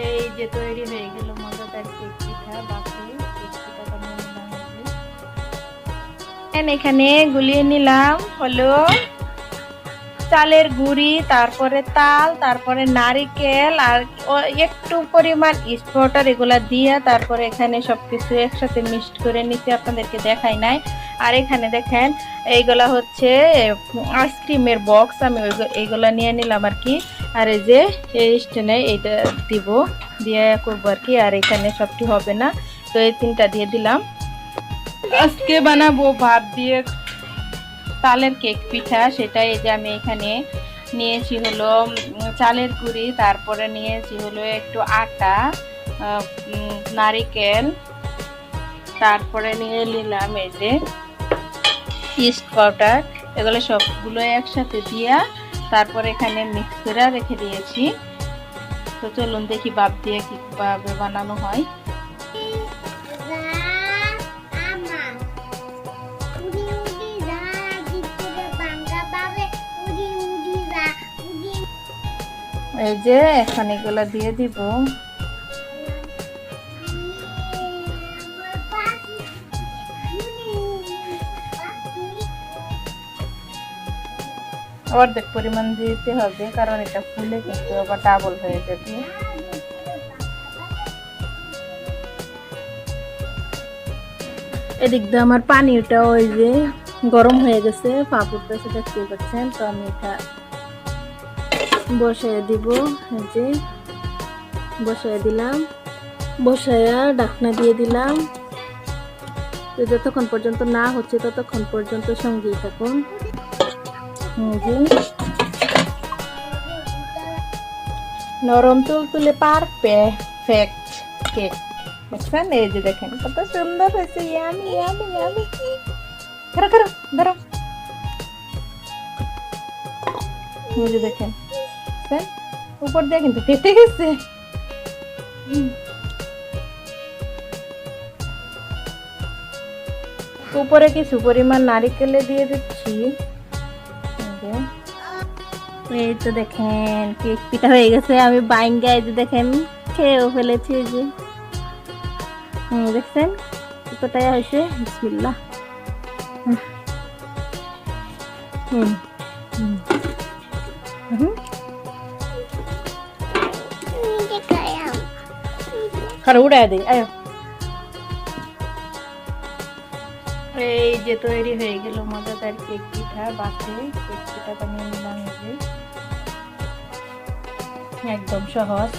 এই যে তৈরি হয়ে গেল মজাদার কেক পিঠা বাকি এখানে গুলিয়ে নিলাম, হলো চালের গুঁড়ি, তারপরে তাল, তারপরে নারিকেল, আর একটু পরিমাণ স্পটার এগুলা দিয়ে তারপরে এখানে সবকিছু একসাথে মিক্সড করে নিতে আপনাদেরকে দেখাই নাই। আর এখানে দেখেন, এইগুলা হচ্ছে আইসক্রিমের বক্স আমি এইগুলা নিয়ে নিলাম আর কি। আর এই যে, এই স্টেনে এইটা দিব। দিয়ে করব আর কি, আর এখানে সব সবটি হবে না। তো এই তিনটা দিয়ে দিলাম। আজকে বানাবো ভাত দিয়ে তালের কেক পিঠা। সেটা এই যে আমি এখানে নিয়েছি হলো চালের গুঁড়ি, তারপরে নিয়েছি হলো একটু আটা নারিকেল, তারপরে নিয়ে নিলাম এই যে ইস্ট পাউডার এগুলো সবগুলো একসাথে দিয়া তারপরে এখানে মিক্স রেখে দিয়েছি। তো চলুন দেখি বাপ দিয়ে কীভাবে বানানো হয়। এই যে এখন এগুলো দিয়ে দিব। অর্ধেক পরিমাণ দিতে হবে, কারণ এটা ফুলে কিন্তু আবার ডাবল হয়ে যাবে। এদিক দিয়ে আমার পানিটা ওই যে গরম হয়ে গেছে পাপড়টা দেখতে পাচ্ছেন, তো আমি এটা বসায় দিব যে বসায় দিলাম, বসায়া ডাকনা দিয়ে দিলাম। যতক্ষণ পর্যন্ত না হচ্ছে ততক্ষণ পর্যন্ত সঙ্গেই থাকুন। যে নরম তুল তুলে পারফেক্ট কেক বুঝছেন এই যে দেখেন, কত সুন্দর হয়েছে, ইয়ামি ইয়ামি ইয়ামি ধরো ধরো ধরো এই যে দেখেন? উপর দিয়ে কিন্তু ফেটে গেছে। উপরে কিছু পরিমাণ নারিকেলে দিয়ে দিচ্ছি। এই তো দেখেন কেক পিঠা হয়ে গেছে। আমি বাইঙ্গা এই যে দেখেন খেয়েও ফেলেছি যে। হুম দেখছেন কতটাই হয়েছে? বিসমিল্লাহ। হুম হুম হুম। উড়াই দিই আয়। এই যে তৈরি হয়ে গেল মজাদার কেক পিঠা বাসে। কেক পিঠা বানিয়ে নিলাম এই একদম সহজ